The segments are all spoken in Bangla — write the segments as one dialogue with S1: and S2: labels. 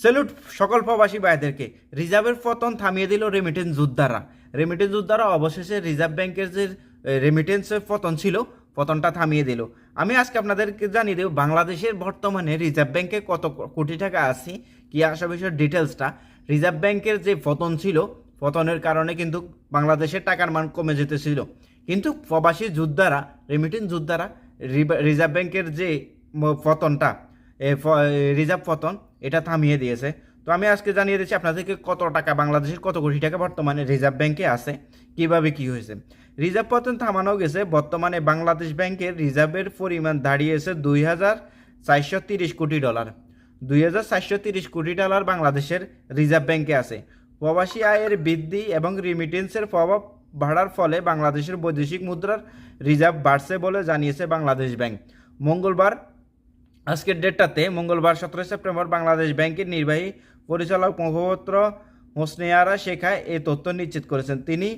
S1: সেলুট সকল প্রবাসী ভাইদেরকে। রিজার্ভের পতন থামিয়ে দিল রেমিটেন্স যোদ্ধারা। রেমিটেন্স যোদ্ধারা অবশেষে রিজার্ভ ব্যাংকের যে রেমিটেন্সের পতন ছিল, পতনটা থামিয়ে দিল। আমি আজকে আপনাদেরকে জানিয়ে দেব, বাংলাদেশের বর্তমানে রিজার্ভ ব্যাংকে কত কোটি টাকা আছে, কি আসা বিষয়ের ডিটেলসটা। রিজার্ভ ব্যাংকের যে পতন ছিল, পতনের কারণে কিন্তু বাংলাদেশের টাকার মান কমে যেতেছিল কিন্তু প্রবাসী যোদ্ধারা রেমিটেন্স যোদ্ধারা রিজার্ভ ব্যাংকের যে পতনটা রিজার্ভ পতন, এটা থামিয়ে দিয়েছে। তো আমি আজকে জানিয়ে দিচ্ছি আপনাদেরকে কত টাকা, বাংলাদেশের কত কোটি টাকা বর্তমানে রিজার্ভ ব্যাংকে আছে, কীভাবে কি হয়েছে। রিজার্ভ পতন থামানো গেছে, বর্তমানে বাংলাদেশ ব্যাংকের রিজার্ভের পরিমাণ দাঁড়িয়েছে দুই হাজার চারশো তিরিশ কোটি ডলার। দুই হাজার চারশো তিরিশ কোটি ডলার বাংলাদেশের রিজার্ভ ব্যাংকে আছে। প্রবাসী আয়ের বৃদ্ধি এবং রিমিটেন্সের প্রভাব বাড়ার ফলে বাংলাদেশের বৈদেশিক মুদ্রার রিজার্ভ বাড়ছে বলে জানিয়েছে বাংলাদেশ ব্যাংক। মঙ্গলবার আজকের ডেটটাতে মঙ্গলবার সতেরো সেপ্টেম্বর বাংলাদেশ ব্যাংকের নির্বাহী পরিচালক মুখপাত্র হোসনেয়ারা শেখায় এই তথ্য নিশ্চিত করেছেন। তিনি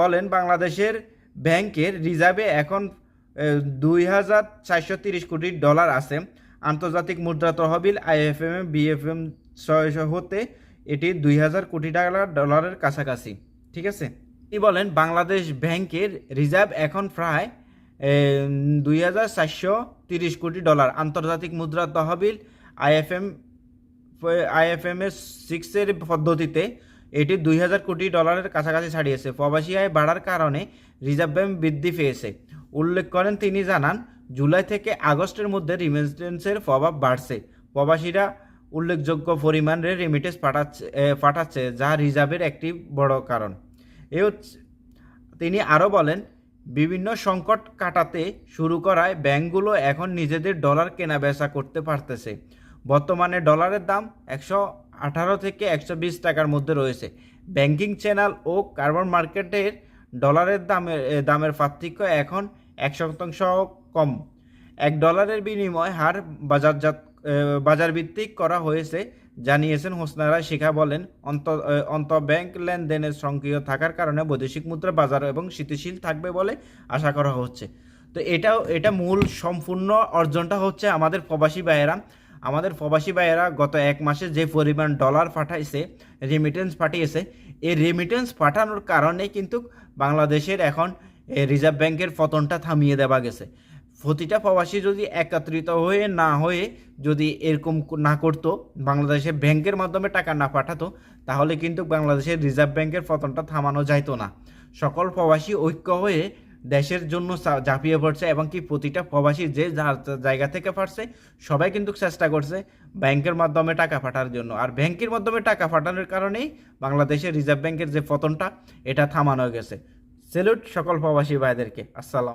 S1: বলেন, বাংলাদেশের ব্যাংকের রিজার্ভে এখন দুই হাজার চারশো তিরিশ কোটি ডলার আছে। আন্তর্জাতিক মুদ্রা তহবিল আইএফএম বিএফএম ছয়শো হতে এটি দুই হাজার কোটি টাকা ডলারের কাছাকাছি। ঠিক আছে? তিনি বলেন, বাংলাদেশ ব্যাংকের রিজার্ভ এখন প্রায় দুই হাজার চারশো তিরিশ কোটি ডলার। আন্তর্জাতিক মুদ্রা তহবিল আইএফএম আইএফএম এর সিক্সের পদ্ধতিতে এটি দুই হাজার কোটি ডলারের কাছাকাছি ছাড়িয়েছে। প্রবাসী আয় বাড়ার কারণে রিজার্ভ ব্যাংক বৃদ্ধি পেয়েছে। উল্লেখ করেন, তিনি জানান, জুলাই থেকে আগস্টের মধ্যে রিমিটেন্সের প্রভাব বাড়ছে। প্রবাসীরা উল্লেখযোগ্য পরিমাণে রেমিটেন্স পাঠাচ্ছে পাঠাচ্ছে, যা রিজার্ভের একটি বড় কারণ। এ তিনি আরও বলেন বিভিন্ন সংকট কাটাতে শুরু করায় ব্যাংকগুলো এখন নিজেদের ডলার কেনা বেচা করতে পারতেছে। বর্তমানে ডলারের দাম একশো আঠারো থেকে একশো বিশ টাকার মধ্যে রয়েছে। ব্যাংকিং চ্যানেল ও কার্বন মার্কেটের ডলারের দামের দামের পার্থক্য এখন এক শতাংশ কম। এক ডলারের বিনিময় হার বাজারজাত এ, বাজারভিত্তিক করা হয়েছে। জানিয়েছেন হোসনারা শিখা বলেন, অন্ত ব্যাংক লেনদেনের সক্রিয় থাকার কারণে বৈদেশিক মুদ্রা বাজার এবং স্থিতিশীল থাকবে বলে আশা করা হচ্ছে। তো এটাও, এটা মূল সম্পূর্ণ অর্জনটা হচ্ছে আমাদের প্রবাসী ভাইয়েরা। আমাদের প্রবাসী ভাইয়েরা গত এক মাসে যে পরিমাণ ডলার পাঠাইছে রেমিটেন্স পাঠিয়েছে, এই রেমিটেন্স পাঠানোর কারণে কিন্তু বাংলাদেশের এখন রিজার্ভ ব্যাংকের পতনটা থামিয়ে দেওয়া গেছে। প্রতিটা প্রবাসী যদি একত্রিত হয়ে না হয়ে যদি এরকম না করতো, বাংলাদেশে ব্যাংকের মাধ্যমে টাকা না পাঠাতো, তাহলে কিন্তু বাংলাদেশের রিজার্ভ ব্যাংকের পতনটা থামানো যাইতো না। সকল প্রবাসী ঐক্য হয়ে দেশের জন্য ঝাঁপিয়ে পড়ছে এবং কি প্রতিটা প্রবাসী যে জায়গা থেকে পারছে, সবাই কিন্তু চেষ্টা করছে ব্যাংকের মাধ্যমে টাকা পাঠানোর জন্য। আর ব্যাংকের মাধ্যমে টাকা পাঠানোর কারণেই বাংলাদেশের রিজার্ভ ব্যাংকের যে পতনটা, এটা থামানো গেছে। সেলুট সকল প্রবাসী ভাইদেরকে। আসসালাম।